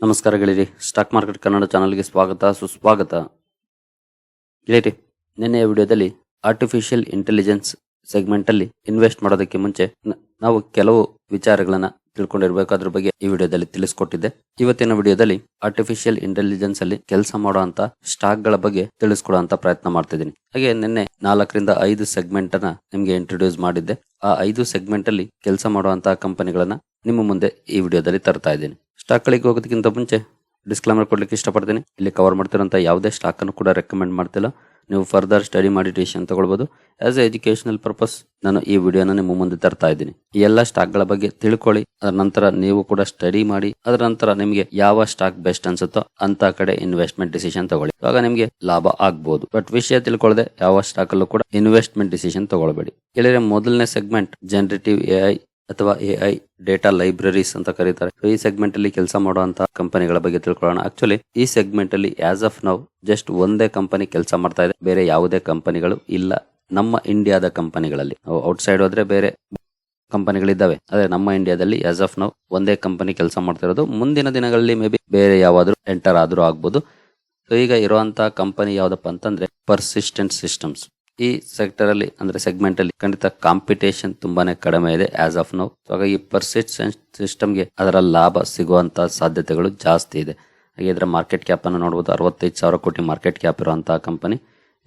ನಮಸ್ಕಾರ ಗೆಳೆಯರಿ stock market Kannada ಚಾನಲ್ಗೆ ಸ್ವಾಗತ, ಸುಸ್ವಾಗತ. ಗೆಳೆಯರಿ ನಿನ್ನೆಯ ವಿಡಿಯೋದಲ್ಲಿ ಆರ್ಟಿಫಿಷಿಯಲ್ ಇಂಟೆಲಿಜೆನ್ಸ್ ಸೆಗ್ಮೆಂಟಲ್ಲಿ ಇನ್ವೆಸ್ಟ್ ಮಾಡೋದಕ್ಕೆ ಮುಂಚೆ ನಾವು ಕೆಲವು ವಿಚಾರಗಳನ್ನ ತಿಳ್ಕೊಂಡಿರ್ಬೇಕು ಅದ್ರ ಬಗ್ಗೆ ಈ ವಿಡಿಯೋದಲ್ಲಿ ತಿಳಿಸ್ಕೊಟ್ಟಿದ್ದೆ. ಇವತ್ತಿನ ವಿಡಿಯೋದಲ್ಲಿ ಆರ್ಟಿಫಿಷಿಯಲ್ ಇಂಟೆಲಿಜೆನ್ಸ್ ಅಲ್ಲಿ ಕೆಲಸ ಮಾಡುವಂತ ಸ್ಟಾಕ್ಗಳ ಬಗ್ಗೆ ತಿಳಿಸ್ಕೊಡುವಂತ ಪ್ರಯತ್ನ ಮಾಡ್ತಿದ್ದೀನಿ. ಹಾಗೆ ನಿನ್ನೆ ನಾಲ್ಕರಿಂದ ಐದು ಸೆಗ್ಮೆಂಟ್ ಅನ್ನ ನಿಮ್ಗೆ ಇಂಟ್ರೊಡ್ಯೂಸ್ ಮಾಡಿದ್ದೆ. ಆ ಐದು ಸೆಗ್ಮೆಂಟ್ ಅಲ್ಲಿ ಕೆಲಸ ಮಾಡುವಂತಹ ಕಂಪನಿಗಳನ್ನ ನಿಮ್ಮ ಮುಂದೆ ಈ ವಿಡಿಯೋದಲ್ಲಿ ತರ್ತಾ ಇದ್ದೀನಿ. ಸ್ಟಾಕ್ ಗಳಿಗೆ ಹೋಗೋದಕ್ಕಿಂತ ಮುಂಚೆ ಡಿಸ್ಕ್ಲೈಮರ್ ಕೊಡ್ಲಿಕ್ಕೆ ಇಷ್ಟಪಡ್ತೀನಿ. ಇಲ್ಲಿ ಕವರ್ ಮಾಡ್ತಿರೋಂಥ ಯಾವುದೇ ಸ್ಟಾಕ್ ಅನ್ನು ಕೂಡ ರೆಕಮೆಂಡ್ ಮಾಡ್ತಿಲ್ಲ. ನೀವು ಫರ್ದರ್ ಸ್ಟಡಿ ಮಾಡಿ ಡಿಸಿಷನ್ ತಗೊಳ್ಬೋದು. ಆಸ್ ಎ ಎಜುಕೇಶನಲ್ ಪರ್ಪಸ್ ನಾನು ಈ ವಿಡಿಯೋನ ನಿಮ್ಮ ಮುಂದೆ ತರ್ತಾ ಇದ್ದೀನಿ. ಈ ಎಲ್ಲ ಸ್ಟಾಕ್ಗಳ ಬಗ್ಗೆ ತಿಳ್ಕೊಳ್ಳಿ. ಅದರ ನಂತರ ನೀವು ಕೂಡ ಸ್ಟಡಿ ಮಾಡಿ. ಅದರ ನಂತರ ನಿಮಗೆ ಯಾವ ಸ್ಟಾಕ್ ಬೆಸ್ಟ್ ಅನ್ಸುತ್ತೋ ಅಂತ ಕಡೆ ಇನ್ವೆಸ್ಟ್ಮೆಂಟ್ ಡಿಸಿಷನ್ ತಗೊಳ್ಳಿ. ಆಗ ನಿಮಗೆ ಲಾಭ ಆಗ್ಬಹುದು ಬಟ್ ವಿಷಯ ತಿಳ್ಕೊಳ್ಳದೆ ಯಾವ ಸ್ಟಾಕ್ ಅಲ್ಲೂ ಕೂಡ ಇನ್ವೆಸ್ಟ್ಮೆಂಟ್ ಡಿಸಿಷನ್ ತಗೊಳ್ಬೇಡಿ. ಕೇಳಿದ್ರೆ ಮೊದಲನೇ ಸೆಗ್ಮೆಂಟ್ ಜನರೇಟಿವ್ ಎಐ ಅಥವಾ ಎಐ, ಡೇಟಾ ಲೈಬ್ರರೀಸ್ ಅಂತ ಕರೀತಾರೆ. ಈ ಸೆಗ್ಮೆಂಟ್ ಅಲ್ಲಿ ಕೆಲಸ ಮಾಡುವಂತಹ ಕಂಪನಿಗಳ ಬಗ್ಗೆ ತಿಳ್ಕೊಳ್ಳೋಣ. ಆಕ್ಚುಲಿ ಈ ಸೆಗ್ಮೆಂಟ್ ಅಲ್ಲಿ ಆಸ್ ಆಫ್ ನೌ ಜಸ್ಟ್ ಒಂದೇ ಕಂಪನಿ ಕೆಲಸ ಮಾಡ್ತಾ ಇದೆ. ಬೇರೆ ಯಾವುದೇ ಕಂಪನಿಗಳು ಇಲ್ಲ. ನಮ್ಮ ಇಂಡಿಯಾದ ಕಂಪನಿಗಳಲ್ಲಿ. ಔಟ್ಸೈಡ್ ಹೋದ್ರೆ ಬೇರೆ ಕಂಪನಿಗಳಿದ್ದಾವೆ. ಅದೇ ನಮ್ಮ ಇಂಡಿಯಾದಲ್ಲಿ ಆಸ್ ಆಫ್ ನೌ ಒಂದೇ ಕಂಪನಿ ಕೆಲಸ ಮಾಡ್ತಾ ಇರೋದು. ಮುಂದಿನ ದಿನಗಳಲ್ಲಿ ಮೇ ಬಿ ಬೇರೆ ಯಾವಾದ್ರೂ ಎಂಟರ್ ಆದ್ರೂ ಆಗ್ಬೋದು. ಸೊ ಈಗ ಇರುವಂತಹ ಕಂಪನಿ ಯಾವ್ದಪ್ಪ ಅಂತಂದ್ರೆ ಪರ್ಸಿಸ್ಟೆಂಟ್ ಸಿಸ್ಟಮ್ಸ್ ಈ ಸೆಕ್ಟರ್ ಅಲ್ಲಿ, ಅಂದ್ರೆ ಸೆಗ್ಮೆಂಟ್ ಅಲ್ಲಿ ಖಂಡಿತ ಕಾಂಪಿಟೇಷನ್ ತುಂಬಾನೇ ಕಡಿಮೆ ಇದೆ ಆಸ್ ಆಫ್ ನೌ ಹಾಗಾಗಿ ಪರ್ಸಿಸ್ಟೆಂಟ್ ಸಿಸ್ಟಮ್ಗೆ ಅದರ ಲಾಭ ಸಿಗುವಂತಹ ಸಾಧ್ಯತೆಗಳು ಜಾಸ್ತಿ ಇದೆ. ಹಾಗೆ ಇದರ ಮಾರ್ಕೆಟ್ ಕ್ಯಾಪ್ ಅನ್ನು ನೋಡಬಹುದು ಅರವತ್ತೈದು ಸಾವಿರ ಕೋಟಿ ಮಾರ್ಕೆಟ್ ಕ್ಯಾಪ್ ಇರುವಂತಹ ಕಂಪನಿ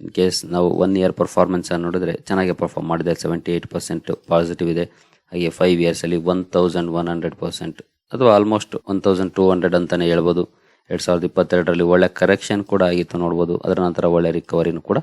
ಇನ್ ಕೇಸ್ ನಾವು ಒನ್ ಇಯರ್ ಪರ್ಫಾರ್ಮೆನ್ಸ್ ಅನ್ನು ನೋಡಿದ್ರೆ ಚೆನ್ನಾಗಿ ಪರ್ಫಾರ್ಮ್ ಮಾಡಿದೆ ಸೆವೆಂಟಿ ಏಟ್ ಪರ್ಸೆಂಟ್ ಪಾಸಿಟಿವ್ ಇದೆ. ಹಾಗೆ ಫೈವ್ ಇಯರ್ಸ್ ಅಲ್ಲಿ one thousand one hundred percent ಅಥವಾ almost one thousand two hundred ಅಂತಾನೆ ಹೇಳ್ಬೋದು. ಎರಡ್ ಸಾವಿರದ ಇಪ್ಪತ್ತೆರಡರಲ್ಲಿ ಒಳ್ಳೆ ಕರೆಕ್ಷನ್ ಕೂಡ ಆಗಿತ್ತು ನೋಡ್ಬೋದು. ಅದರ ನಂತರ ಒಳ್ಳೆ ರಿಕವರಿನೂ ಕೂಡ